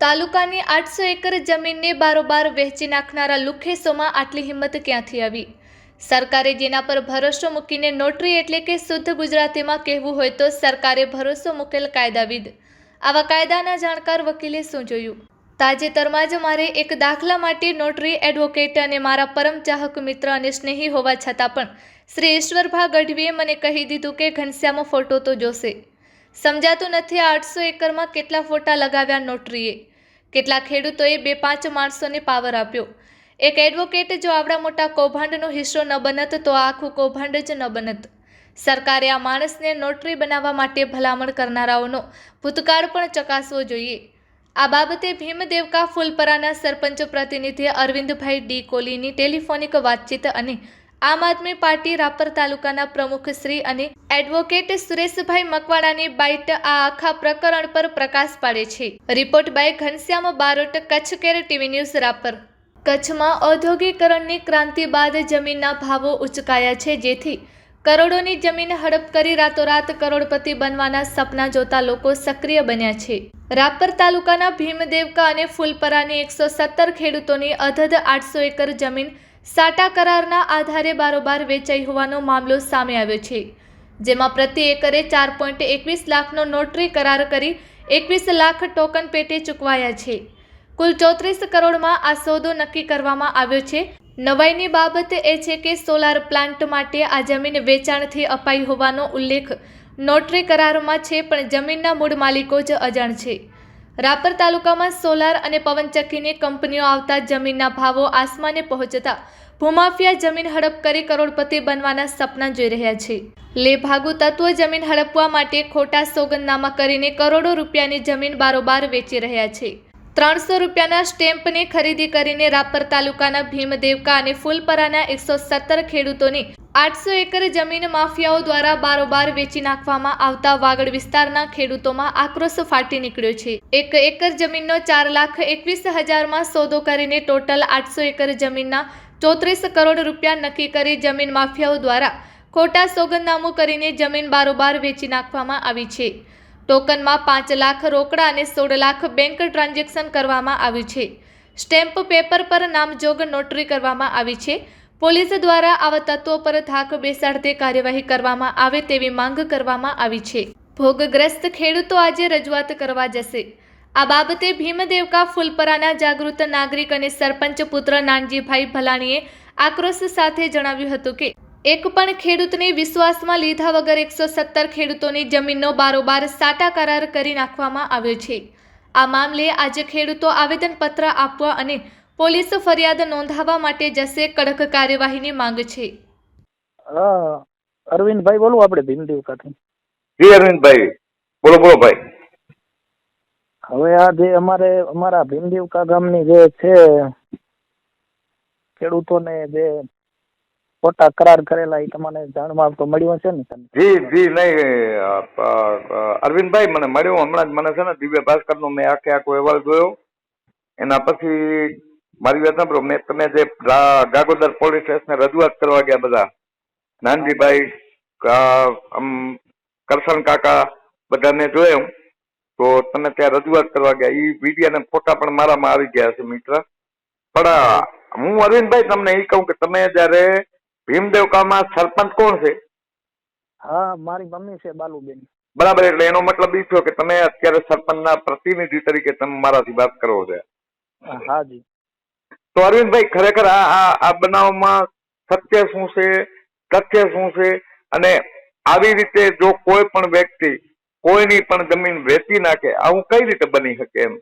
તાલુકાની આઠસો એકર જમીનને બારોબાર વહેંચી નાખનારા લુખેસોમાં આટલી હિંમત ક્યાંથી આવી? સરકારે જેના પર ભરોસો મૂકીને નોટરી એટલે કે શુદ્ધ ગુજરાતીમાં કહેવું હોય તો સરકારે ભરોસો મૂકેલ કાયદાવિદ. આવા કાયદાના જાણકાર વકીલે શું જોયું? તાજેતરમાં જ મારે એક દાખલા માટે નોટરી એડવોકેટ અને મારા પરમ ચાહક મિત્ર અને સ્નેહી હોવા છતાં પણ શ્રી ઈશ્વરભા ગઢવીએ મને કહી દીધું કે ઘનશ્યામો ફોટો તો જોશે. સમજાતું નથી આ આઠસો એકરમાં કેટલા ફોટા લગાવ્યા નોટરીએ? કેટલા ખેડૂતોએ બે પાંચ માણસોને પાવર આપ્યો? એક એડવોકેટ જો આવડા મોટા કૌભાંડનો હિસ્સો ન બનત, તો આખું કૌભાંડ જ ન બનત. સરકારે આ માણસને નોટરી બનાવવા માટે ભલામણ કરનારાઓનો ભૂતકાળ પણ ચકાસવો જોઈએ. આ બાબતે ભીમદેવકા ફૂલપરાના સરપંચ પ્રતિનિધિ અરવિંદભાઈ ડી કોલીની ટેલિફોનિક વાતચીત અને આમ આદમી પાર્ટી રાપર તાલુકાના પ્રમુખ શ્રી અને એડવોકેટ સુરેશભાઈ મકવાણાની બાઇટ આ આખા પ્રકરણ પર પ્રકાશ પાડે છે. Report by Ghanshyam Barot, Kutch care TV news Rapar. કચ્છમાં ઔદ્યોગિકરણની ક્રાંતિ બાદ જમીનના ભાવો ઉચકાયા છે જેથી કરોડોની જમીન હડપ કરી રાતોરાત કરોડપતિ બનવાના સપના જોતા લોકો સક્રિય બન્યા છે. રાપર તાલુકાના ભીમદેવકા અને ફૂલપરાની એકસો સત્તર ખેડૂતોની અધધ આઠસો એકર જમીન સાટા કરારના આધારે બારોબાર વેચાઈ હોવાનો મામલો સામે આવ્યો છે, જેમાં પ્રતિ એકરે ચાર પોઈન્ટ એકવીસ લાખનો નોટરી કરાર કરી એકવીસ લાખ ટોકન પેટે ચૂકવાયા છે. કુલ ચોત્રીસ કરોડમાં આ સોદો નક્કી કરવામાં આવ્યો છે. નવાઈની બાબત એ છે કે સોલાર પ્લાન્ટ માટે આ જમીન વેચાણથી અપાઈ હોવાનો ઉલ્લેખ નોટરી કરારમાં છે, પણ જમીનના મૂળ માલિકો જ અજાણ છે. રાપર તાલુકામાં સોલાર અને પવનચક્કીની કંપનીઓ આવતા જમીનના ભાવો આસમાને પહોંચતા ભૂમાફિયા જમીન હડપ કરી કરોડપતિ બનવાના સપના જોઈ રહ્યા છે. લે ભાગુ તત્વો જમીન હડપવા માટે ખોટા સોગંદનામા કરીને કરોડો રૂપિયાની જમીન બારોબાર વેચી રહ્યા છે. ત્રણસો રૂપિયાના સ્ટેમ્પની ખરીદી કરીને રાપર તાલુકાના ભીમદેવકા અને ફૂલપરાના એકસો સત્તર ખેડૂતોની આઠસો એકર જમીન માફિયાઓ દ્વારા બારોબાર વેચી નાખવામાં આવતા વાગડ વિસ્તારના ખેડૂતોમાં આક્રોશ ફાટી નીકળ્યો છે. એક એકર જમીનનો ચાર લાખ એકવીસ હજારમાં સોદો કરીને ટોટલ આઠસો એકર જમીનના ચોત્રીસ કરોડ રૂપિયા નક્કી કરી જમીન માફિયાઓ દ્વારા ખોટા સોગંદનામું કરીને જમીન બારોબાર વેચી નાખવામાં આવી છે. ટોકનમાં પાંચ લાખ રોકડા અને સોળ લાખ બેંક ટ્રાન્ઝેક્શન કરવામાં આવ્યું છે. સ્ટેમ્પ પેપર પર નામજોગ નોટરી કરવામાં આવી છે. પોલીસ દ્વારા આવા તત્વો પર થાક બેસાડતી કાર્યવાહી કરવામાં આવે તેવી માંગ કરવામાં આવી છે. ભોગગ્રસ્ત ખેડૂતો આજે રજૂઆત કરવા જશે. આ બાબતે ભીમદેવકા ફૂલપરાના જાગૃત નાગરિક અને સરપંચ પુત્ર નાનજીભાઈ ભલાણીએ આક્રોશ સાથે જણાવ્યું હતું કે એક પણ ખેડૂતને વિશ્વાસમાં લીધા વગર એકસો સત્તર ખેડૂતોની જમીનનો બારોબાર સાટા કરાર કરી નાખવામાં આવ્યો છે. આ મામલે આજે ખેડૂતો આવેદનપત્ર આપવા અને પોલીસ ફરિયાદ નોંધાવવા માટે જશે કડક કાર્યવાહીની માંગ છે. હા અરવિંદભાઈ બોલું આપણે ભીમદેવકાથી જી અરવિંદભાઈ. બોલો બોલો ભાઈ. હવે આ જે અમારે અમારા ભીમદેવકા ગામની જે છે ખેડૂતોને જે ખોટા કરાર કરેલા એ તમને જાણવા તો મળ્યું હશે ને જી જી, નહીં અરવિંદભાઈ મને મળ્યું, હમણાં જ મને છે ને દિવ્ય ભાસ્કરનો મેં આખે આખો અહેવાલ જોયો. એના પછી મારી વાત સાંભળો, મેં, તમે જે ગાગોદર પોલીસ સ્ટેશને રજૂઆત કરવા ગયા બધા, નાનજીભાઈ કરશન કાકા બધાને જોયું તો તમે ત્યાં રજૂઆત કરવા ગયા. એ વિડીયા ને ફોટા પણ મારામાં આવી ગયા છે, મિત્ર. પણ, હું અરવિંદભાઈ તમને એ કહું કે તમે જયારે ભીમદેવકામાં સરપંચ કોણ છે? હા મારી મમ્મી છે બાલુબેન. બરાબર એટલે એનો મતલબ એ થયો કે તમે અત્યારે સરપંચના પ્રતિનિધિ તરીકે તમે મારાથી વાત કરો છો. હા જી. તો અરવિંદભાઈ ખરેખર આ આ આ બનાવમાં સત્ય શું છે તથ્ય શું છે? અને આવી રીતે જો કોઈ પણ વ્યક્તિ કોઈની પણ જમીન વેચી નાખે આવું કઈ રીતે બની શકે એમ?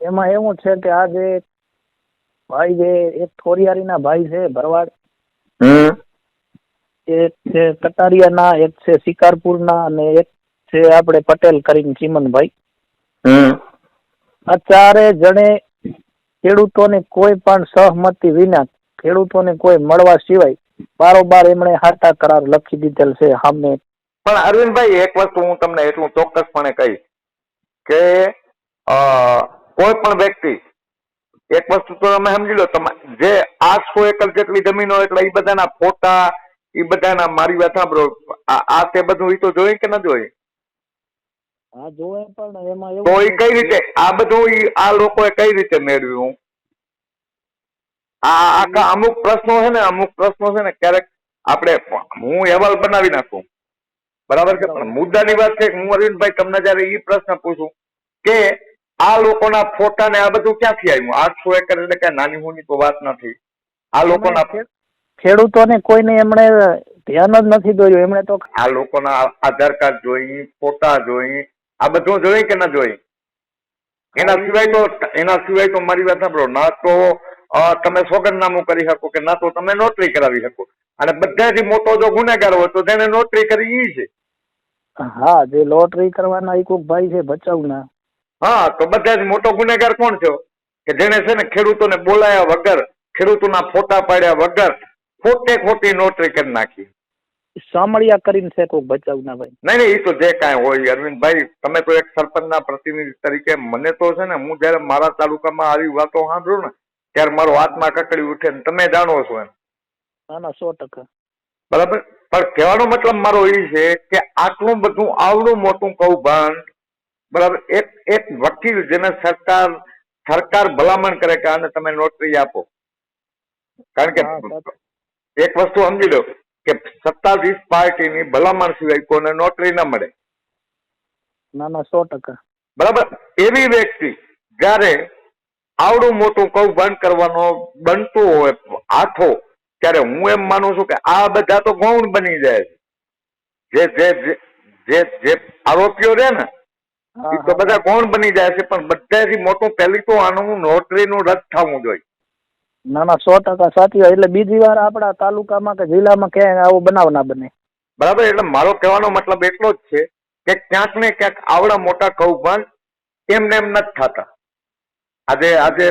એમાં એવું છે કે આ જે ભાઈ જે એક થોરિયારીના ભાઈ છે ભરવાડ હમ. એક છે કટારિયાના એક છે શિકારપુરના અને એક છે આપણે પટેલ કરીને ચીમનભાઈ. હમ. આ ચારે જણે ખેડૂતોને કોઈ પણ સહમતિ વિના ખેડૂતોને કોઈ મળવા સિવાય બારોબાર એમણે હાટા કરાર લખી દીધેલ છે સામે. પણ અરવિંદભાઈ એક વસ્તુ હું તમને એટલું ચોક્કસપણે કહીશ કે કોઈ પણ વ્યક્તિ એક વસ્તુ તો તમે સમજી લો તમે જે આઠસો એકર જેટલી જમીનો એટલે એ બધાના ફોટા એ બધાના મારી વાત સાંભળો આ તે બધું એ તો જોઈ કે ન જોઈ? હા જોવે પણ એમાં તો એ કઈ રીતે? આ બધું આ લોકોએ કઈ રીતે મેળવ્યું? આ આખા અમુક પ્રશ્નો છે ને અમુક પ્રશ્નો છે ને ક્યારેક આપણે હું અહેવાલ બનાવી નાખું. બરાબર છે? પણ મુદ્દાની વાત છે હું અરવિંદભાઈ તમને જયારે એ પ્રશ્ન પૂછું કે આ લોકોના ફોટા ને આ બધું ક્યાંથી આવ્યું? આઠસો એકર એટલે કઈ નાની મોની તો વાત નથી. આ લોકોના ખેડૂતોને કોઈને એમણે ધ્યાન જ નથી દોર્યું. એમણે તો આ લોકોના આધાર કાર્ડ જોઈ ફોટા જોઈ આ બધું જોઈ કે ના જોઈ? એના સિવાય તો એના સિવાય તો મારી વાત સાંભળો. ના તો તમે સોગંદનામું કરી શકો કે ના તો તમે નોટરી કરાવી શકો. અને બધાથી મોટો જો ગુનેગાર હોય તો તેને નોટરી કરી ઈ છે. હા જે લોટરી કરવાના એક ભાઈ છે ભચાઉના હા તો બધા જ મોટો ગુનેગાર કોણ છો? કે જેને છે ને ખેડૂતોને બોલાયા વગર ખેડૂતોના ફોટા પાડ્યા વગર ખોટે ખોટી નોટરી કરી નાખી. સામળિયા કરીને છે કોઈ બચાવ ના ભાઈ? નહીં નહીં એ તો જે કાંઈ હોય અરવિંદભાઈ તમે તો એક સરપંચના પ્રતિનિધિ તરીકે મને તો છે ને હું જયારે મારા તાલુકામાં આવી વાતો સાંભળું ને ત્યારે મારો હાથમાં કકડી ઉઠે ને તમે જાણો છો એમ. ના ના સો ટકા. બરાબર? પણ કહેવાનો મતલબ મારો એ છે કે આટલું બધું આવડું મોટું કૌભાંડ બરાબર? એક એક વકીલ જેને સરકાર સરકાર ભલામણ કરે કે આને તમે નોટરી આપો. કારણ કે એક વસ્તુ સમજી લો કે સત્તાધીશ પાર્ટીની ભલામણ સિવાય કોને નોટરી ના મળે. ના ના સો ટકા. બરાબર? એવી વ્યક્તિ જ્યારે આવડું મોટું કૌભાંડ કરવાનો બનતું હોય હાથો ત્યારે હું એમ માનું છું કે આ બધા તો ગૌણ બની જાય છે. જે જે જે જે આરોપીઓ રહે ને તો બધા કોણ બની જાય છે પણ બધાથી મોટું પહેલી તો આનું નોટરીનું રદ થવું જોઈએ. ના ના સો ટકા સાચી હોય એટલે બીજી વાર આપણા તાલુકામાં કે જિલ્લામાં ક્યાંય આવો બનાવ ના બને. બરાબર એટલે મારો કહેવાનો મતલબ એટલો જ છે કે ક્યાંક ને ક્યાંક આવડા મોટા કૌભાંડ એમને એમ નથી થતા. આજે આજે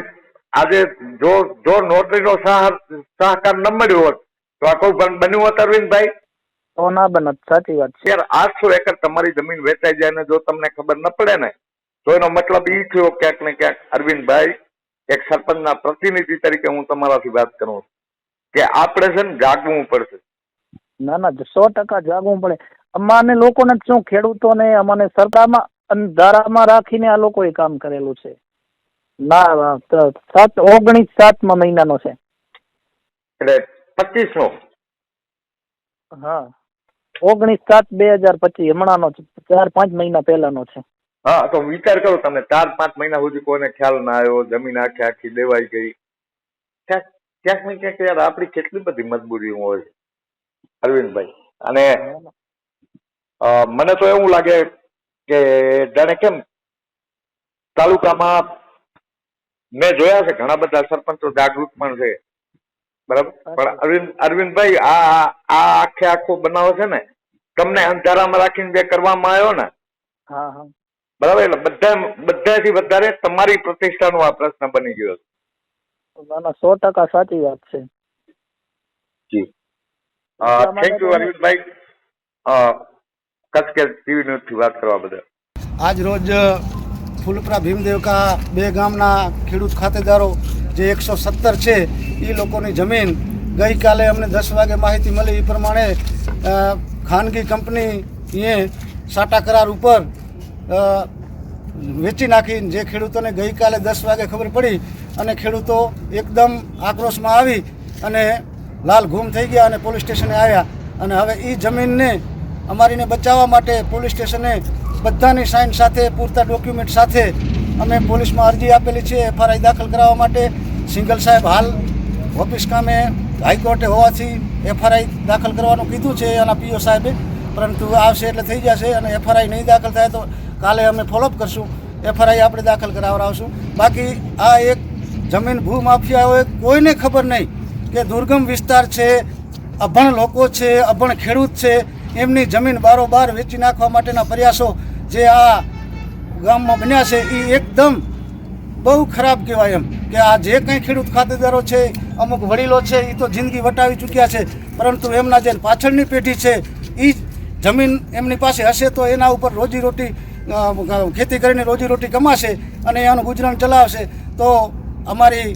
આજે જો જો નોટરીનો સહ- સહકાર ન મળ્યો હોત તો આ કૌભાંડ બન્યું હોત અરવિંદભાઈ. તો ના બનત સાચી વાત છે. યાર આઠસો એકર તમારી જમીન વેચાઈ જાય ને જો તમને ખબર ન પડે ને તો એનો મતલબ એ થયો ક્યાંક ને ક્યાંક અરવિંદભાઈ એક સરપંચના પ્રતિનિધિ તરીકે હું તમારાથી વાત કરું કે આપણે છે ને જાગવું પડશે. ના ના સો ટકા જાગવું પડે. અમાને લોકોને શું ખેડૂતોને અમાને સરકારમાં અંધારામાં રાખીને આ લોકોએ કામ કરેલું છે. ના સાત ઓગણીસ સાતમા મહિનાનો છે. એટલે પચીસ નો હા. ઓગણીસ સાત બે હજાર પચીસ, હમણાંનો. ચાર પાંચ મહિના પહેલાનો છે. હા, તો વિચાર કરો તમે ચાર પાંચ મહિના સુધી કોઈને ખ્યાલ ના આવ્યો, જમીન આખી આખી દેવાઈ ગઈ. ક્યાંક ક્યાંક ને ક્યાંક યાર આપણી કેટલી બધી મજબૂરીઓ હોય, અરવિંદભાઈ. અને મને તો એવું લાગે કે જાણે કેમ તાલુકામાં મેં જોયા છે, ઘણા બધા સરપંચો જાગૃત પણ છે. બરાબર? પણ અરવિંદ અરવિંદભાઈ આ આ- આ આખે આખો બનાવ છે ને તમને અંધારામાં રાખીને જે કરવામાં આવ્યો ને? હા હા. બરાબર? એટલે બધા બધાથી વધારે તમારી પ્રતિષ્ઠાનો આ પ્રશ્ન બની ગયો છે. ના ના સો ટકા સાચી વાત છે. જી. Thank you Arvindbhai. Kutch care TV ન્યૂઝથી વાત કરવા બદલ. આજ રોજ ફૂલપરા ભીમદેવકા બે ગામના ખેડૂત ખાતેદારો જે એકસો સત્તર છે એ લોકોની જમીન ગઈકાલે અમને દસ વાગે માહિતી મળી. એ પ્રમાણે ખાનગી કંપની એ સાટા કરાર ઉપર વેચી નાખી જે ખેડૂતોને ગઈકાલે દસ વાગે ખબર પડી અને ખેડૂતો એકદમ આક્રોશમાં આવી અને લાલ ઘૂમ થઈ ગયા અને પોલીસ સ્ટેશને આવ્યા. અને હવે એ જમીનને અમારીને બચાવવા માટે પોલીસ સ્ટેશને બધાની સાઇન સાથે, પૂરતા ડોક્યુમેન્ટ સાથે અમે પોલીસમાં અરજી આપેલી છે, એફઆરઆઈ દાખલ કરાવવા માટે. સિંગલ સાહેબ હાલ ઓફિસ કામે હાઈકોર્ટે હોવાથી એફઆરઆઈ દાખલ કરવાનું કીધું છે એના પીઓ સાહેબે. પરંતુ આવશે એટલે થઈ જશે અને એફઆરઆઈ નહીં દાખલ થાય તો કાલે અમે ફોલોઅપ કરશું. એફઆરઆઈ આપણે દાખલ કરાવડાવશું. બાકી આ એક જમીન ભૂમાફિયાઓએ કોઈને ખબર નહીં કે દુર્ગમ વિસ્તાર છે, અભણ લોકો છે, અભણ ખેડૂત છે, એમની જમીન બારોબાર વેચી નાખવા માટેના પ્રયાસો જે આ ગામમાં બન્યા છે એ એકદમ બહુ ખરાબ કહેવાય એમ કે આ જે કંઈ ખેડૂત ખાતેદારો છે, અમુક વડીલો છે એ તો જિંદગી વટાવી ચૂક્યા છે, પરંતુ એમના જે પાછળની પેઢી છે એ જમીન એમની પાસે હશે તો એના ઉપર રોજીરોટી ખેતી કરીને રોજીરોટી કમાશે અને એનું ગુજરાન ચલાવશે, તો અમારી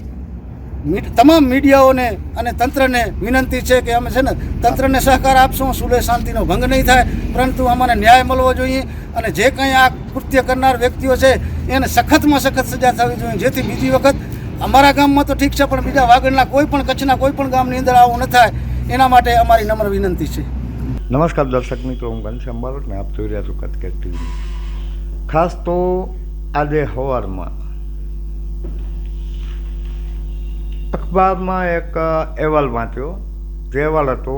તમામ મીડિયાઓને અને તંત્રને વિનંતી છે કે અમે છે ને તંત્રને સહકાર આપશું, સુલે શાંતિનો ભંગ નહીં થાય, પરંતુ અમને ન્યાય મળવો જોઈએ અને જે કંઈ આ કૃત્ય કરનાર વ્યક્તિઓ છે, એને સખતમાં સખત સજા થવી જોઈએ. જેથી બીજી વખત અમારા ગામમાં તો ઠીક છે, પણ બીજા વાગડના કોઈ પણ કચ્છના કોઈ પણ ગામની અંદર આવું ન થાય, એના માટે અમારી નમ્ર વિનંતી છે. નમસ્કાર દર્શક મિત્રો, હું ઘનશ્યામ બારોટ ને આપ જોઈ રહ્યા છો કટકેટ ટીવી. ખાસ તો આજે સવારમાં અખબારમાં એક અહેવાલ વાંચ્યો. જે અહેવાલ હતો,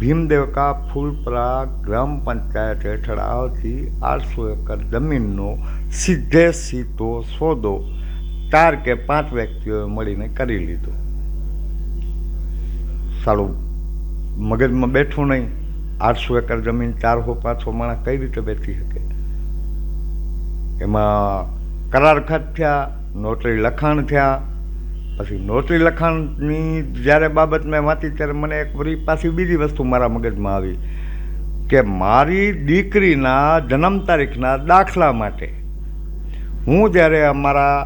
ભીમદેવકા ફૂલપરા ગ્રામ પંચાયત હેઠળ આવતી આઠસો એકર જમીનનો સીધે સીધો સોદો ચાર કે પાંચ વ્યક્તિઓએ મળીને કરી લીધો. સારું, મગજમાં બેઠું નહીં. આઠસો એકર જમીન ચાર હો પાંચસો માણસ કઈ રીતે બેઠી શકે? એમાં કરાર ખત થયા નોટરી લખાણ થયા. પછી નોટરી લખાણની જ્યારે બાબત મેં વાંચી, ત્યારે મને એક વળી પાછી બીજી વસ્તુ મારા મગજમાં આવી કે મારી દીકરીના જન્મ તારીખના દાખલા માટે હું જ્યારે અમારા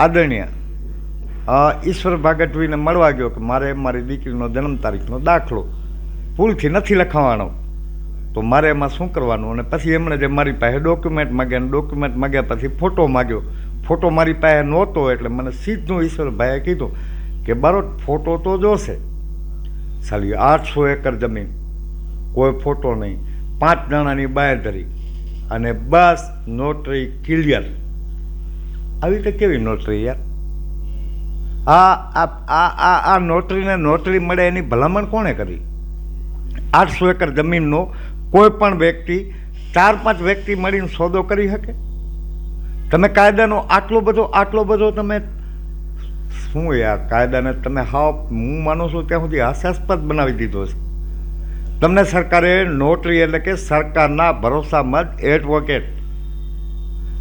આદરણીય ઈશ્વર ભાગટવીને મળવા ગયો કે મારે મારી દીકરીનો જન્મ તારીખનો દાખલો ભૂલથી નથી લખાવાનો, તો મારે એમાં શું કરવાનું? અને પછી એમણે જે મારી પાસે ડોક્યુમેન્ટ માગ્યા ડોક્યુમેન્ટ માગ્યા પછી ફોટો માગ્યો ફોટો મારી પાસે નહોતો એટલે મને સીધું ઈશ્વરભાઈએ કીધું કે બારો ફોટો તો જોશે. સાલી આઠસો એકર જમીન. કોઈ ફોટો નહીં. પાંચ જણાની બાંયધરી અને બસ નોટરી ક્લિયર. આવી રીતે કેવી નોટરી યાર? આ આ આ આ નોટરીને નોટરી મળે એની ભલામણ કોણે કરી? આઠસો એકર જમીનનો કોઈ પણ વ્યક્તિ, ચાર પાંચ વ્યક્તિ મળીને સોદો કરી શકે? તમે કાયદાનો આટલો બધો આટલો બધો તમે શું યાર, કાયદાને તમે હાવ, હું માનું છું ત્યાં સુધી હાસ્યાસ્પદ બનાવી દીધો છે. તમને સરકારે નોટરી એટલે કે સરકારના ભરોસામંદ એડવોકેટ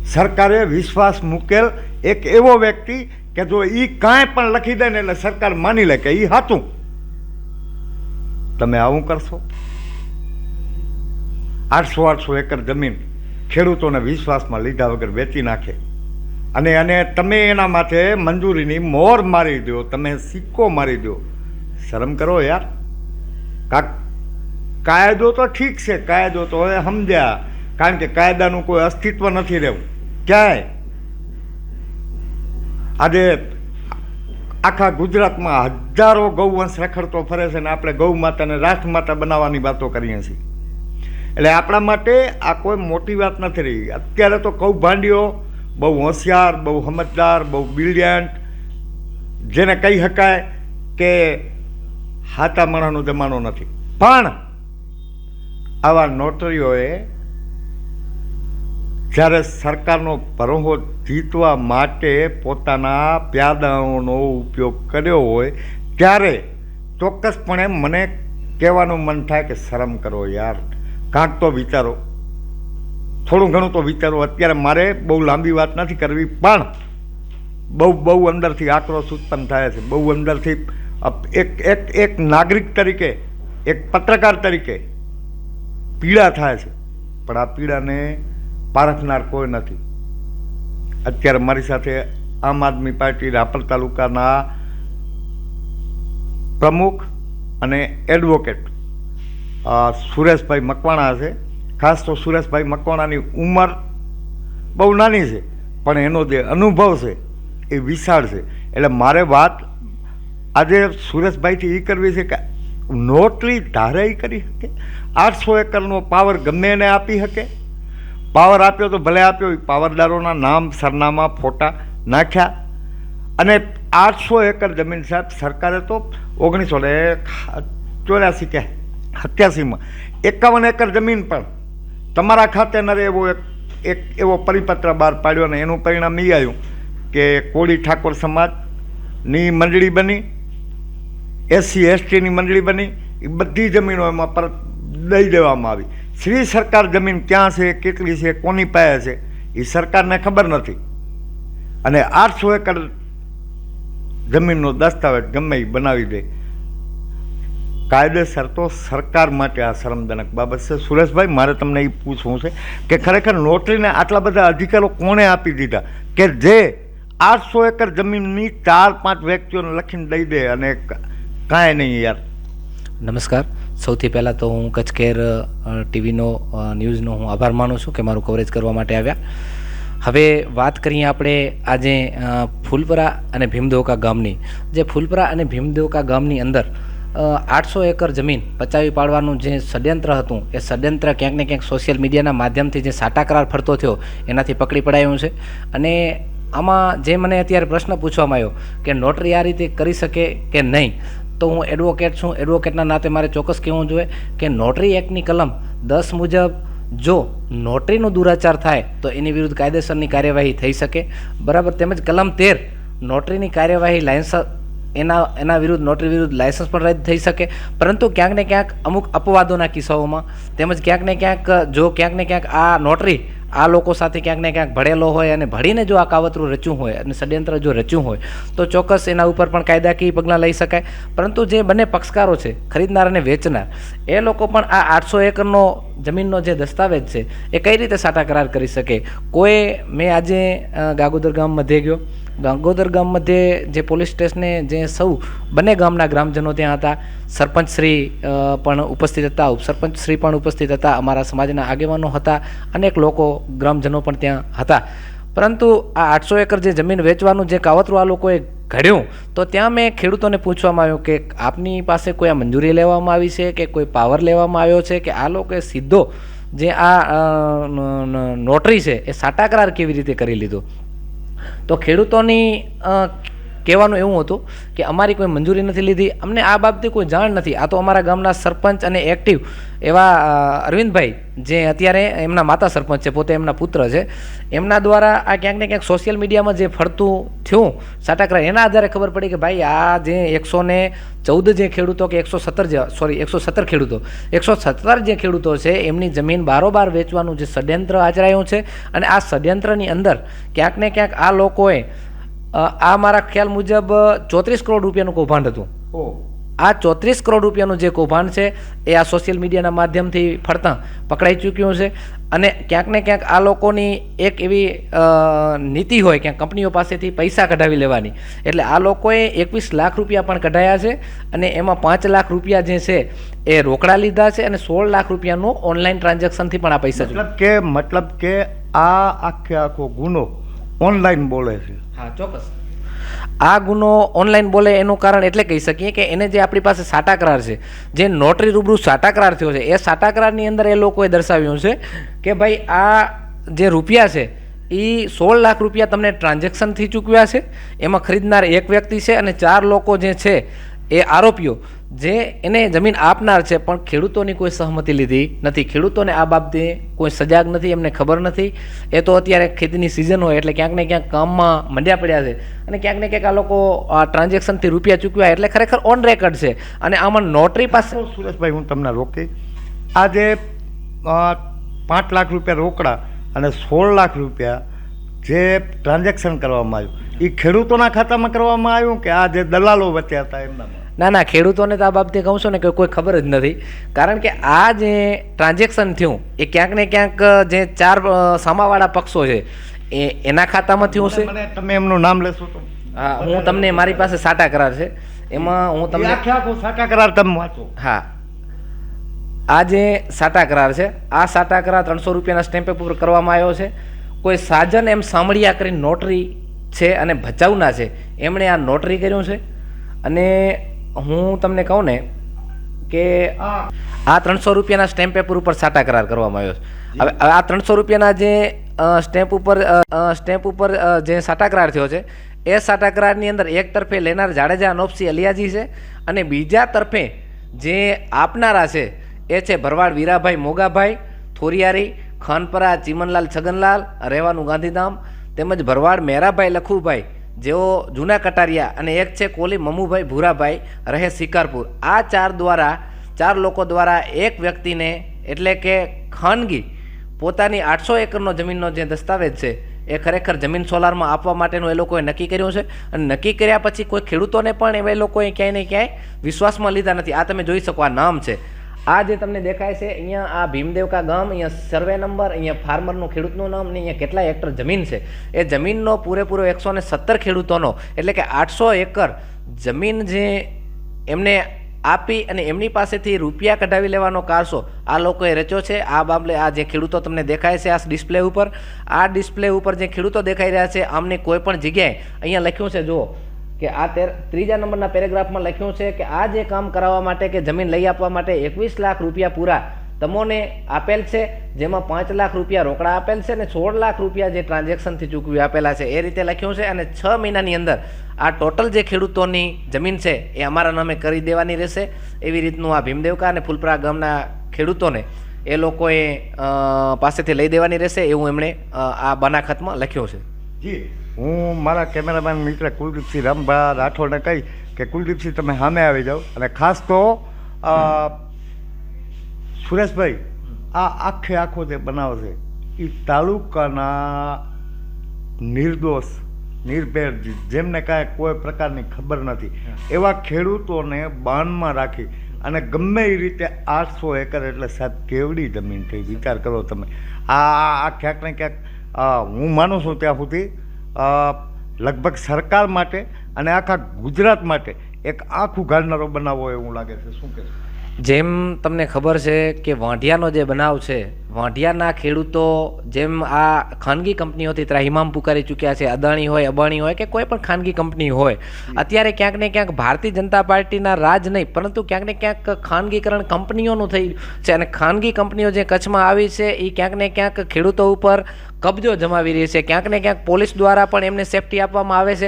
સરકારે વિશ્વાસ મૂકેલ એક એવો વ્યક્તિ કે જો એ કાંઈ પણ લખી દે ને એટલે સરકાર માની લે કે એ સાચું તમે આવું કરશો? આઠસો આઠસો એકર જમીન ખેડૂતોને વિશ્વાસમાં લીધા વગર વેચી નાખે. અને અને તમે એના માથે મંજૂરીની મોર મારી દો, તમે સિક્કો મારી દો. શરમ કરો યાર. કાક કાયદો તો ઠીક છે, કાયદો તો હવે સમજ્યા. કારણ કે કાયદાનું કોઈ અસ્તિત્વ નથી રહેવું. ક્યાંય? આજે આખા ગુજરાતમાં હજારો ગૌવંશ રખડતો ફરે છે ને આપણે ગૌ માતાને રાષ્ટ્રમાતા બનાવવાની વાતો કરીએ છીએ. એટલે આપણા માટે આ કોઈ મોટી વાત નથી રહી. અત્યારે તો કૌભાંડીઓ બહુ હોશિયાર, બહુ સમજદાર, બહુ બ્રિલિયન્ટ જેને કહી શકાય કે માણાનો જમાનો નથી. પણ આવા નોટરીઓએ જ્યારે સરકારનો ભરોહો જીતવા માટે પોતાના પ્યાદાઓનો ઉપયોગ કર્યો હોય, ત્યારે ચોક્કસપણે મને કહેવાનું મન થાય કે શરમ કરો યાર. કાંક તો વિચારો. થોડું ઘણું તો વિચારો. અત્યારે મારે બહુ લાંબી વાત નથી કરવી, પણ બહુ બહુ અંદરથી આક્રોશ ઉત્પન્ન થાય છે. બહુ અંદરથી એક એક એક નાગરિક તરીકે, એક પત્રકાર તરીકે પીડા થાય છે. પણ આ પીડાને પારખનાર કોઈ નથી. અત્યારે મારી સાથે આમ આદમી પાર્ટી રાપર તાલુકાના પ્રમુખ અને એડવોકેટ સુરેશભાઈ મકવાણા છે. ખાસ તો સુરેશભાઈ મકવાણાની ઉંમર બહુ નાની છે, પણ એનો જે અનુભવ છે એ વિશાળ છે. એટલે મારે વાત આજે સુરેશભાઈથી એ કરવી છે કે નોટરી ધારે એ કરી શકે? આઠસો એકરનો પાવર ગમે એને આપી શકે? પાવર આપ્યો તો ભલે આપ્યો એ પાવરદારોના નામ, સરનામા, ફોટા નાખ્યા. અને આઠસો એકર જમીન સાહેબ સરકારે તો ઓગણીસો ને ચોર્યાસી કે સત્યાસીમાં. એકાવન એકર જમીન પણ તમારા ખાતે નરે એવો એક એક એવો પરિપત્ર બહાર પાડ્યો ને એનું પરિણામ એ આવ્યું કે કોળી ઠાકોર સમાજની મંડળી બની એસસી એસટીની મંડળી બની એ બધી જમીનો એમાં પરત દઈ દેવામાં આવી. શ્રી સરકાર જમીન ક્યાં છે, કેટલી છે, કોની પાસે છે એ સરકારને ખબર નથી. અને આઠસો એકર જમીનનો દસ્તાવેજ ગમે એ બનાવી દે. કાયદેસર તો સરકાર માટે આ શરમજનક બાબત છે. સુરેશભાઈ, મારે તમને એ પૂછવું છે કે ખરેખર નોટરીને આટલા બધા અધિકારો કોણે આપી દીધા? કે જે આઠસો એકર જમીનની ચાર પાંચ વ્યક્તિઓને લખીને દઈ દે અને કાંઈ નહીં યાર. નમસ્કાર. સૌથી પહેલાં તો હું કચ્છ કેર ટીવીનો ન્યૂઝનો હું આભાર માનું છું કે મારું કવરેજ કરવા માટે આવ્યા. હવે વાત કરીએ આપણે આજે ફૂલપરા અને ભીમદેવકા ગામની. જે ફૂલપરા અને ભીમદેવકા ગામની અંદર આઠસો એકર જમીન પચાવી પાડવાનું જે ષડયંત્ર હતું, એ ષડયંત્ર ક્યાંક ને ક્યાંક સોશિયલ મીડિયાના માધ્યમથી જે સાટાકરાર ફરતો થયો, એનાથી પકડી પડાયું છે. અને આમાં જે મને અત્યારે પ્રશ્ન પૂછવામાં આવ્યો કે નોટરી આ રીતે કરી શકે કે નહીં, તો હું એડવોકેટ છું. એડવોકેટના નાતે મારે ચોક્કસ કહેવું જોઈએ કે નોટરી એક્ટની કલમ દસ મુજબ જો નોટરીનો દુરાચાર થાય, તો એની વિરુદ્ધ કાયદેસરની કાર્યવાહી થઈ શકે. બરાબર, તેમજ કલમ તેર નોટરીની કાર્યવાહી લાયન્સ એના એના વિરુદ્ધ, નોટરી વિરુદ્ધ લાયસન્સ પણ રદ થઈ શકે. પરંતુ ક્યાંક ને ક્યાંક અમુક અપવાદોના કિસ્સાઓમાં તેમજ ક્યાંક ને ક્યાંક, જો ક્યાંક ને ક્યાંક આ નોટરી આ લોકો સાથે ક્યાંક ને ક્યાંક ભળેલો હોય અને ભળીને જો આ કાવતરું રચ્યું હોય અને ષડયંત્ર જો રચ્યું હોય, તો ચોક્કસ એના ઉપર પણ કાયદાકીય પગલાં લઈ શકાય. પરંતુ જે બંને પક્ષકારો છે, ખરીદનાર અને વેચનાર, એ લોકો પણ આ આઠસો એકરનો જમીનનો જે દસ્તાવેજ છે, એ કઈ રીતે સાટા કરાર કરી શકે? કોઈ, મેં આજે ગાગોદર ગામ મધ્યે ગયો. ગાંગોદર ગામ મધ્યે જે પોલીસ સ્ટેશને જે સૌ બંને ગામના ગ્રામજનો ત્યાં હતા, સરપંચ શ્રી પણ ઉપસ્થિત હતા, ઉપસરપંચ શ્રી પણ ઉપસ્થિત હતા, અમારા સમાજના આગેવાનો હતા, અનેક લોકો ગ્રામજનો પણ ત્યાં હતા. પરંતુ આ આઠસો એકર જે જમીન વેચવાનું જે કાવતરું આ લોકોએ ઘડ્યું, તો ત્યાં મેં ખેડૂતોને પૂછવામાં આવ્યું કે આપની પાસે કોઈ આ મંજૂરી લેવામાં આવી છે કે કોઈ પાવર લેવામાં આવ્યો છે કે આ લોકોએ સીધો જે આ નોટરી છે એ સાટા કરાર કેવી રીતે કરી લીધો? તો ખેડૂતોની કહેવાનું એવું હતું કે અમારી કોઈ મંજૂરી નથી લીધી. અમને આ બાબતે કોઈ જાણ નથી. આ તો અમારા ગામના સરપંચ અને એક્ટિવ એવા અરવિંદભાઈ જે અત્યારે એમના માતા સરપંચ છે, પોતે એમના પુત્ર છે. એમના દ્વારા આ ક્યાંક ને ક્યાંક સોશિયલ મીડિયામાં જે ફરતું થયું, સાટાકરા, એના આધારે ખબર પડી કે ભાઈ આ જે એકસો ને ચૌદ જે ખેડૂતો કે એકસો સત્તર જે સોરી એકસો સત્તર ખેડૂતો, એકસો સત્તર જે ખેડૂતો છે, એમની જમીન બારોબાર વેચવાનું જે ષડયંત્ર આચરાયું છે. અને આ ષડયંત્રની અંદર ક્યાંક ને ક્યાંક આ લોકોએ આ મારા ખ્યાલ મુજબ ચોત્રીસ કરોડ રૂપિયાનું કૌભાંડ હતું. આ ચોત્રીસ કરોડ રૂપિયાનું જે કૌભાંડ છે એ આ સોશિયલ મીડિયાના માધ્યમથી ફરતા પકડાઈ ચૂક્યું છે. અને ક્યાંક ને ક્યાંક આ લોકોની એક એવી નીતિ હોય ક્યાંક કંપનીઓ પાસેથી પૈસા કઢાવી લેવાની. એટલે આ લોકોએ એકવીસ લાખ રૂપિયા પણ કઢાયા છે અને એમાં પાંચ લાખ રૂપિયા જે છે એ રોકડા લીધા છે અને સોળ લાખ રૂપિયાનું ઓનલાઈન ટ્રાન્ઝેક્શનથી પણ આ પૈસા મતલબ કે મતલબ કે આ આખે આખો ગુનો ઓનલાઈન બોલે છે. હા ચોક્કસ. આ ગુનો ઓનલાઈન બોલે એનું કારણ એટલે કહી શકીએ કે એને જે આપણી પાસે સાટાકરાર છે જે નોટરી રૂબરૂ સાટાકરાર થયો છે એ સાટાકરારની અંદર એ લોકોએ દર્શાવ્યું છે કે ભાઈ આ જે રૂપિયા છે એ સોળ લાખ રૂપિયા તમને ટ્રાન્ઝેક્શનથી ચૂકવ્યા છે એમાં ખરીદનાર એક વ્યક્તિ છે અને ચાર લોકો જે છે એ આરોપીઓ. જે એને જમીન આપનાર છે, પણ ખેડૂતોની કોઈ સહમતિ લીધી નથી. ખેડૂતોને આ બાબતે કોઈ સજાગ નથી, એમને ખબર નથી. એ તો અત્યારે ખેતીની સિઝન હોય એટલે ક્યાંક ને ક્યાંક કામમાં મંડ્યા પડ્યા છે. અને ક્યાંક ને ક્યાંક આ લોકો, આ ટ્રાન્ઝેક્શનથી રૂપિયા ચૂકવ્યા એટલે ખરેખર ઓન રેકર્ડ છે. અને આમાં નોટરી પાસે સુરેશભાઈ, હું તમને રોકી આ જે પાંચ લાખ રૂપિયા રોકડા અને સોળ લાખ રૂપિયા જે ટ્રાન્ઝેક્શન કરવામાં આવ્યું એ ખેડૂતોના ખાતામાં કરવામાં આવ્યું કે આ જે દલાલો વચ્ચે હતા એમનામાં? ના ના ખેડૂતોને તો આ બાબતે કહું છું ને કે કોઈ ખબર જ નથી. કારણ કે આ જે ટ્રાન્ઝેક્શન થયું એ ક્યાંક ને ક્યાંક જે ચાર સામાવાળા પક્ષો છે એ એના ખાતામાં થયું છે તમે એમનું નામ લેશો તો. હા હું તમને મારી પાસે સાટા કરાર છે. એમાં હું તમને સાચા કરાર તમે વાંચો. હા. આ જે સાટા કરાર છે આ સાટા કરાર ત્રણસો રૂપિયાના સ્ટેમ્પ પેપર કરવામાં આવ્યો છે. કોઈ સાજન એમ સાંભળ્યા કરી નોટરી છે અને ભચાઉના છે. એમણે આ નોટરી કર્યું છે. અને હું તમને કહું ને કે આ ત્રણસો રૂપિયાના સ્ટેમ્પ પેપર ઉપર સાટા કરાર કરવામાં આવ્યો છે. હવે આ ત્રણસો રૂપિયાના જે સ્ટેમ્પ ઉપર સ્ટેમ્પ ઉપર જે સાટા કરાર થયો છે, એ સાટા કરારની અંદર એક તરફે લેનાર જાડેજા અનોપસી અલિયાજી છે અને બીજા તરફે જે આપનારા છે, એ છે ભરવાડ વીરાભાઈ મોગાભાઈ, થોરિયારી, ખાનપરા, ચીમનલાલ છગનલાલ રહેવાનું ગાંધીધામ, તેમજ ભરવાડ મેરાભાઈ લખુભાઈ જેઓ જૂના કટારિયા અને એક છે કોલી મમુભાઈ ભૂરાભાઈ, રહે શિકારપુર. આ ચાર દ્વારા, ચાર લોકો દ્વારા એક વ્યક્તિને, એટલે કે ખાનગી, પોતાની આઠસો એકરનો જમીનનો જે દસ્તાવેજ છે, એ ખરેખર જમીન સોલારમાં આપવા માટેનું એ લોકોએ નક્કી કર્યું છે. અને નક્કી કર્યા પછી કોઈ ખેડૂતોને પણ એ લોકોએ ક્યાંય ને ક્યાંય વિશ્વાસમાં લીધા નથી. આ તમે જોઈ શકો, આ નામ છે. આ જે તમને દેખાય છે, અહીંયા આ ભીમદેવકા ગામ, અહીંયા સર્વે નંબર, અહીંયા ફાર્મરનું ખેડૂતનું નામ અને અહીંયા કેટલા હેક્ટર જમીન છે? એ જમીનનો પૂરેપૂરો એકસો ને સત્તર ખેડૂતોનો, એટલે કે આઠસો એકર જમીન જે એમને આપી અને એમની પાસેથી રૂપિયા કઢાવી લેવાનો કારસો આ લોકોએ રચ્યો છે. આ બાબલે આ જે ખેડૂતો તમને દેખાય છે, આ ડિસ્પ્લે ઉપર, આ ડિસ્પ્લે ઉપર જે ખેડૂતો દેખાઈ રહ્યા છે, આમને કોઈ પણ જગ્યાએ અહીંયા લખ્યું છે, જુઓ. કે આ તેર ત્રીજા નંબરના પેરેગ્રાફમાં લખ્યું છે કે આ જે કામ કરાવવા માટે કે જમીન લઈ આપવા માટે એકવીસ લાખ રૂપિયા પૂરા તમોને આપેલ છે, જેમાં પાંચ લાખ રૂપિયા રોકડા આપેલ છે અને સોળ લાખ રૂપિયા જે ટ્રાન્ઝેક્શનથી ચૂકવી આપેલા છે. એ રીતે લખ્યું છે અને છ મહિનાની અંદર આ ટોટલ જે ખેડૂતોની જમીન છે એ અમારા નામે કરી દેવાની રહેશે. એવી રીતનું આ ભીમદેવકા અને ફૂલપરા ગામના ખેડૂતોને એ લોકોએ પાસેથી લઈ દેવાની રહેશે એવું એમણે આ બનાખતમાં લખ્યું છે. જી. હું મારા કેમેરામેન મિત્ર કુલદીપસિંહ રામભા રાઠોડને કહી કે કુલદીપસિંહ, તમે સામે આવી જાઓ. અને ખાસ તો સુરેશભાઈ, આ આખે આખો જે બનાવ છે એ તાલુકાના નિર્દોષ, નિર્ભેર જેમને કાંઈ કોઈ પ્રકારની ખબર નથી. એવા ખેડૂતોને બાનમાં રાખી અને ગમે એ રીતે આઠસો એકર એટલે સાહેબ કેવડી જમીન થઈ વિચાર કરો તમે. આ આ ક્યાંક ને ક્યાંક હું માનું છું ત્યાં સુધી લગભગ સરકાર માટે અને આખા ગુજરાત માટે એક આખું ગાળનારો બનાવો એવું લાગે છે. શું કહેશો? જેમ તમને ખબર છે કે વાંઢિયાનો જે બનાવ છે વાંઢિયાના ખેડૂતો જેમ આ ખાનગી કંપનીઓથી ત્રાહિમામ પુકારી ચૂક્યા છે, અદાણી હોય, અબાણી હોય કે કોઈ પણ ખાનગી કંપની હોય, અત્યારે ક્યાંક ને ક્યાંક ભારતીય જનતા પાર્ટીના રાજ નહીં, પરંતુ ક્યાંક ને ક્યાંક ખાનગીકરણ કંપનીઓનું થઈ છે અને ખાનગી કંપનીઓ જે કચ્છમાં આવી છે એ ક્યાંક ને ક્યાંક ખેડૂતો ઉપર કબજો જમાવી રહી છે. ક્યાંક ને ક્યાંક પોલીસ દ્વારા પણ એમને સેફટી આપવામાં આવે છે.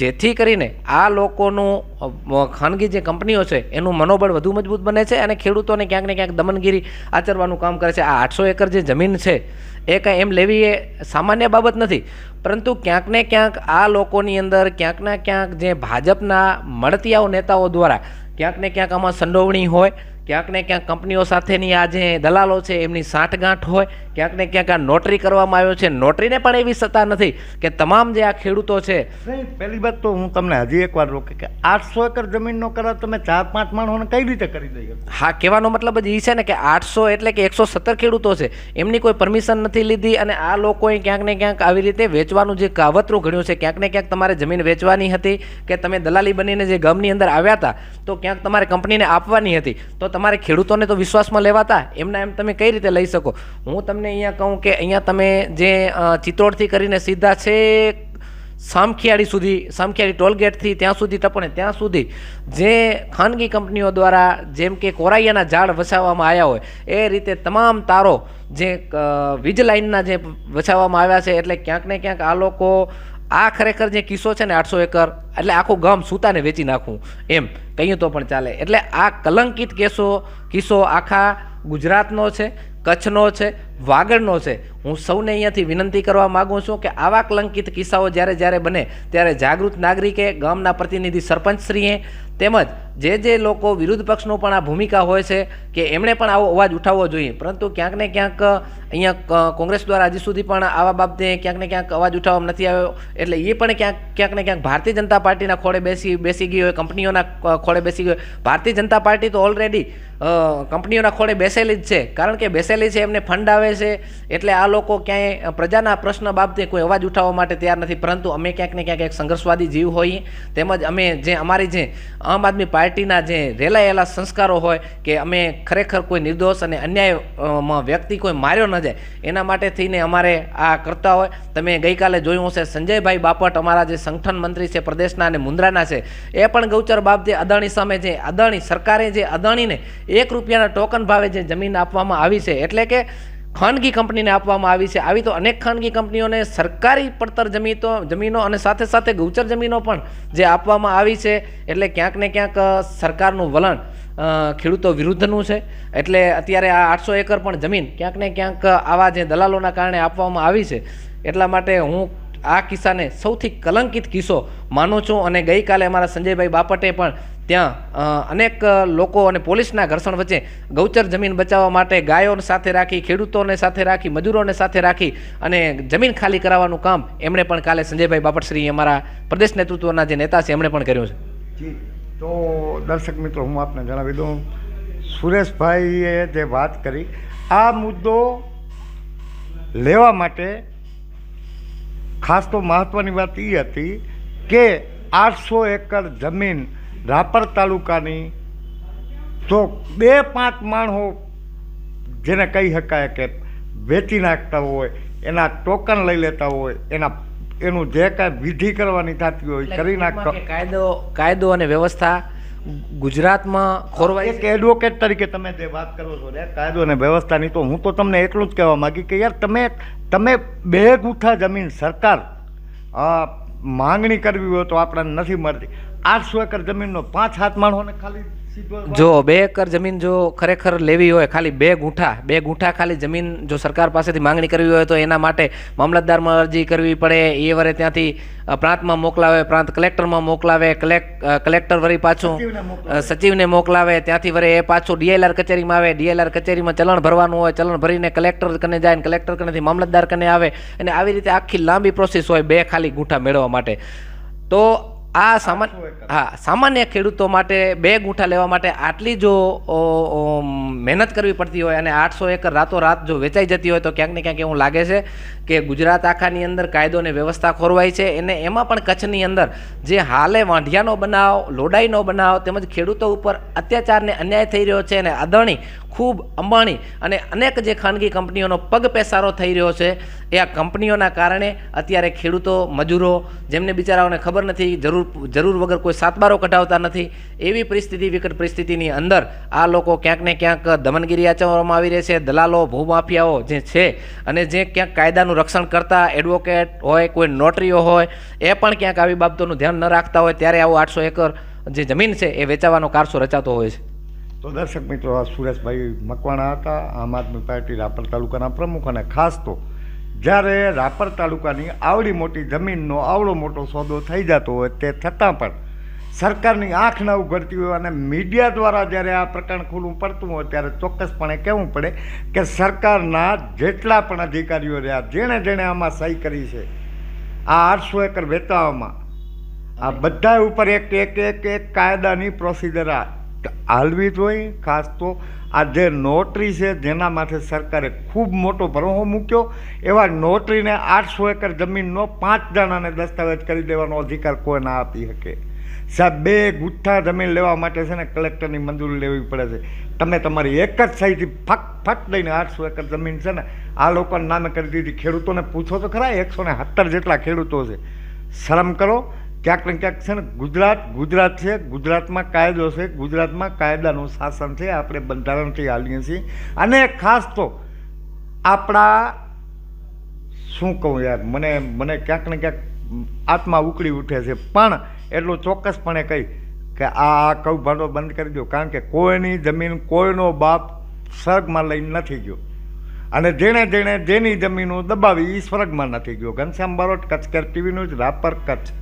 જેથી કરીને આ લોકોનું ખાનગી જે કંપનીઓ છે, એનું મનોબળ વધુ મજબૂત બને છે અને ખેડૂતોને ક્યાંક ને ક્યાંક દમનગીરી આચરવાનું કામ કરે છે. આ આઠસો એકર જે જમીન છે, એ કાંઈ એમ લેવી એ સામાન્ય બાબત નથી. પરંતુ ક્યાંક ને ક્યાંક આ લોકોની અંદર ક્યાંક ને ક્યાંક જે ભાજપના મળતિયાઓ નેતાઓ દ્વારા ક્યાંક ને ક્યાંક આમાં સંડોવણી હોય ક્યાંક ને ક્યાંક કંપનીઓ સાથેની આ જે દલાલો છે એમની સાંઠગાંઠ હોય ક્યાંક ને ક્યાંક આ નોટરી કરવામાં આવ્યો છે. નોટરીને પણ એવી સત્તા નથી કે તમામ જે આ ખેડૂતો છે પહેલી વાત તો હું તમને હજી એકવાર રોકે કે આઠસો એકર જમીનનો કરાર તમે ચાર પાંચ માણસોને કઈ રીતે કરી દઈએ હા કહેવાનો મતલબ જ એ છે ને કે આઠસો એટલે કે એકસો સત્તર ખેડૂતો છે. એમની કોઈ પરમિશન નથી લીધી અને આ લોકોએ ક્યાંક ને ક્યાંક આવી રીતે વેચવાનું જે કાવતરું ઘડ્યું છે ક્યાંક ને ક્યાંક તમારે જમીન વેચવાની હતી કે તમે દલાલી બનીને જે ગામની અંદર આવ્યા હતા તો ક્યાંક તમારે કંપનીને આપવાની હતી. તો તમારે ખેડૂતોને તો વિશ્વાસમાં લેવાતા, એમના એમ તમે કઈ રીતે લઈ શકો? હું તમને અહીંયા કહું કે અહીંયા તમે જે ચિત્તોડથી કરીને સીધા છે, સામખિયાળી સુધી, સામખિયાળી ટોલગેટથી ત્યાં સુધી ટપણે, ત્યાં સુધી જે ખાનગી કંપનીઓ દ્વારા જેમ કે કોરાઈયાના ઝાડ વસાવવામાં આવ્યા હોય, એ રીતે તમામ તારો જે વીજ લાઇનના જે વસાવવામાં આવ્યા છે, એટલે ક્યાંક ને ક્યાંક આ લોકો આ ખરેખર જે કિસ્સો છે ને આઠસો એકર, એટલે આખું ગામ સૂતાને વેચી નાખવું એમ કહ્યું તો પણ ચાલે. એટલે આ કલંકિત કેસો, કિસ્સો આખા ગુજરાતનો છે, કચ્છનો છે વાગડનો છે. હું સૌને અહીંયાથી વિનંતી કરવા માગું છું કે આવા કલંકિત કિસ્સાઓ જ્યારે જ્યારે બને, ત્યારે જાગૃત નાગરિકે, ગામના પ્રતિનિધિ સરપંચશ્રીએ તેમજ જે જે લોકો વિરુદ્ધ પક્ષનો પણ આ ભૂમિકા હોય છે કે એમણે પણ આવો અવાજ ઉઠાવવો જોઈએ. પરંતુ ક્યાંક ને ક્યાંક અહીંયા કોંગ્રેસ દ્વારા હજી સુધી પણ આવા બાબતે ક્યાંક ને ક્યાંક અવાજ ઉઠાવવામાં નથી આવ્યો. એટલે એ પણ ક્યાંક ક્યાંક ને ક્યાંક ભારતીય જનતા પાર્ટીના ખોળે બેસી બેસી ગઈ હોય, કંપનીઓના ખોળે બેસી ગઈ હોય. ભારતીય જનતા પાર્ટી તો ઓલરેડી કંપનીઓના ખોળે બેસેલી જ છે. કારણ કે બેસેલી છે, એમને ફંડ આવે છે, એટલે આ લોકો ક્યાંય પ્રજાના પ્રશ્ન બાબતે કોઈ અવાજ ઉઠાવવા માટે તૈયાર નથી. પરંતુ અમે ક્યાંક ને ક્યાંક એક સંઘર્ષવાદી જીવ હોઈએ તેમજ અમે જે અમારી જે આમ આદમી પાર્ટીના જે રેલાયેલા સંસ્કારો હોય, કે અમે ખરેખર કોઈ નિર્દોષ અને અન્યાયમાં વ્યક્તિ કોઈ માર્યો ન જાય, એના માટે થઈને અમારે આ કરતા હોય. તમે ગઈકાલે જોયું હશે, સંજયભાઈ બાપટ અમારા જે સંગઠન મંત્રી છે, પ્રદેશના અને મુન્દ્રાના છે, એ પણ ગૌચર બાબતે અદાણી સામે જે અદાણી સરકારે જે અદાણીને એક રૂપિયાના ટોકન ભાવે જે જમીન આપવામાં આવી છે, એટલે કે ખાનગી કંપનીને આપવામાં આવી છે. આવી તો અનેક ખાનગી કંપનીઓને સરકારી પડતર જમીનો જમીનો અને સાથે સાથે ગૌચર જમીનો પણ જે આપવામાં આવી છે. એટલે ક્યાંક ને ક્યાંક સરકારનું વલણ ખેડૂતો વિરુદ્ધનું છે. એટલે અત્યારે આ આઠસો એકર પણ જમીન ક્યાંક ને ક્યાંક આવા જે દલાલોના કારણે આપવામાં આવી છે. એટલા માટે હું આ કિસ્સાને સૌથી કલંકિત કિસ્સો માનું છું. અને ગઈકાલે અમારા સંજયભાઈ બાપટે પણ ત્યાં અનેક લોકો અને પોલીસના ઘર્ષણ વચ્ચે ગૌચર જમીન બચાવવા માટે ગાયોને સાથે રાખી, ખેડૂતોને સાથે રાખી, મજૂરોને સાથે રાખી અને જમીન ખાલી કરાવવાનું કામ એમણે પણ કાલે સંજયભાઈ બાપટશ્રી અમારા પ્રદેશ નેતૃત્વના જે નેતા છે એમણે પણ કર્યું છે. તો દર્શક મિત્રો, હું આપને જણાવી દઉં. સુરેશભાઈએ જે વાત કરી, આ મુદ્દો લેવા માટે ખાસ તો મહત્ત્વની વાત એ હતી કે આઠસો એકર જમીન રાપર તાલુકાની તો બે પાંચ માણસો જેને કહી શકાય કે વેચી નાખતા હોય એના ટોકન લઈ લેતા હોય એના એનું જે કાંઈ વિધિ કરવાની થતી હોય કરી નાખતા કાયદો કાયદો અને વ્યવસ્થા ગુજરાતમાં ખોરવાય એક એડવોકેટ તરીકે તમે જે વાત કરો છો ને કાયદો અને વ્યવસ્થાની તો હું તો તમને એટલું જ કહેવા માંગી કે યાર તમે તમે બે ગુઠા જમીન સરકાર માંગણી કરવી હોય તો આપણને નથી મળતી. આઠસો એકર જમીનનો પાંચ હાથ માણસોને ખાલી જો બે એકર જમીન જો ખરેખર લેવી હોય ખાલી બે ગુંઠા બે ગુંઠા ખાલી જમીન જો સરકાર પાસેથી માંગણી કરવી હોય તો એના માટે મામલતદારમાં અરજી કરવી પડે. એ વરે ત્યાંથી પ્રાંતમાં મોકલાવે પ્રાંત કલેક્ટરમાં મોકલાવે કલેક્ટ કલેક્ટર વળી પાછું સચિવને મોકલાવે. ત્યાંથી વરે એ પાછું ડીએલઆર કચેરીમાં આવે. ડીએલઆર કચેરીમાં ચલણ ભરવાનું હોય ચલણ ભરીને કલેક્ટર કને જાય ને કલેક્ટર કનેથી મામલતદાર કને આવે. અને આવી રીતે આખી લાંબી પ્રોસેસ હોય બે ખાલી ગુંઠા મેળવવા માટે. તો આ સામાન્ય હા સામાન્ય ખેડૂતો માટે બે ગુંઠા લેવા માટે આટલી જો મહેનત કરવી પડતી હોય અને આઠસો એકર રાતોરાત જો વેચાઈ જતી હોય તો ક્યાંક ને ક્યાંક એવું લાગે છે કે ગુજરાત આખાની અંદર કાયદો અને વ્યવસ્થા ખોરવાય છે અને એમાં પણ કચ્છની અંદર જે હાલે વાંઢિયાનો બનાવ લોડાઈનો બનાવ તેમજ ખેડૂતો ઉપર અત્યાચારને અન્યાય થઈ રહ્યો છે અને અદાણી ખૂબ અંબાણી અને અનેક જે ખાનગી કંપનીઓનો પગ પેસારો થઈ રહ્યો છે, એ આ કંપનીઓના કારણે અત્યારે ખેડૂતો, મજૂરો જેમને બિચારાઓને ખબર નથી, જરૂર જરૂર વગર કોઈ સાતબારો કઢાવતા નથી, એવી પરિસ્થિતિ, વિકટ પરિસ્થિતિની અંદર આ લોકો ક્યાંક ને ક્યાંક દમનગીરી આચરવામાં આવી રહી છે, દલાલો, ભૂમાફિયાઓ જે છે અને જે ક્યાંક કાયદાનું રક્ષણ કરતા એડવોકેટ હોય, કોઈ નોટરીઓ હોય, એ પણ ક્યાંક આવી બાબતોનું ધ્યાન ન રાખતા હોય, ત્યારે આવું આઠસો એકર જે જમીન છે, એ વેચાવાનો કારસો રચાતો હોય છે. તો દર્શક મિત્રો, આ સુરેશભાઈ મકવાણા હતા, આમ આદમી પાર્ટી રાપર તાલુકાના પ્રમુખ અને ખાસ તો જ્યારે રાપર તાલુકાની આવડી મોટી જમીનનો આવડો મોટો સોદો થઈ જતો હોય તે છતાં પણ સરકારની આંખ ન ઉઘડતી હોય અને મીડિયા દ્વારા જ્યારે આ પ્રકરણ ખુલ્લું પડતું હોય ત્યારે ચોક્કસપણે કહેવું પડે કે સરકારના જેટલા પણ અધિકારીઓ રહ્યા, જેણે જેણે આમાં સહી કરી છે, આ આઠસો એકર વેચાવામાં, આ બધા ઉપર એક એક એક એક કાયદાની પ્રોસિજર આ. હાલવી જોઈએ ખાસ તો આ જે નોટરી છે જેના માટે સરકારે ખૂબ મોટો ભરોહો મૂક્યો, એવા નોટરીને આઠસો એકર જમીનનો પાંચ જણાને દસ્તાવેજ કરી દેવાનો અધિકાર કોઈ ના આપી શકે. સાહેબ, બે ગુઠ્ઠા જમીન લેવા માટે છે ને કલેક્ટરની મંજૂરી લેવી પડે છે. તમે તમારી એક જ સહીથી ફક ફટ લઈને આઠસો એકર જમીન છે ને આ લોકોને નામે કરી દીધી. ખેડૂતોને પૂછો તો ખરા, એકસો ને સત્તર જેટલા ખેડૂતો છે. શરમ કરો ક્યાંક ને ક્યાંક છે ને ગુજરાત ગુજરાત છે, ગુજરાતમાં કાયદો છે, ગુજરાતમાં કાયદાનું શાસન છે, આપણે બંધારણથી હાલીએ છીએ. અને ખાસ તો આપણા, શું કહું યાર, મને મને ક્યાંક ને ક્યાંક આત્મા ઉકળી ઉઠે છે. પણ એટલું ચોક્કસપણે કહી કે આ કૌભાંડો બંધ કરી દો, કારણ કે કોઈની જમીન, કોઈનો બાપ સ્વર્ગમાં લઈને નથી ગયો. અને જેણે જેણે જેની જમીનો દબાવી એ સ્વર્ગમાં નથી ગયો. Ghanshyam Barot Kutch care TV news Rapar Kutch.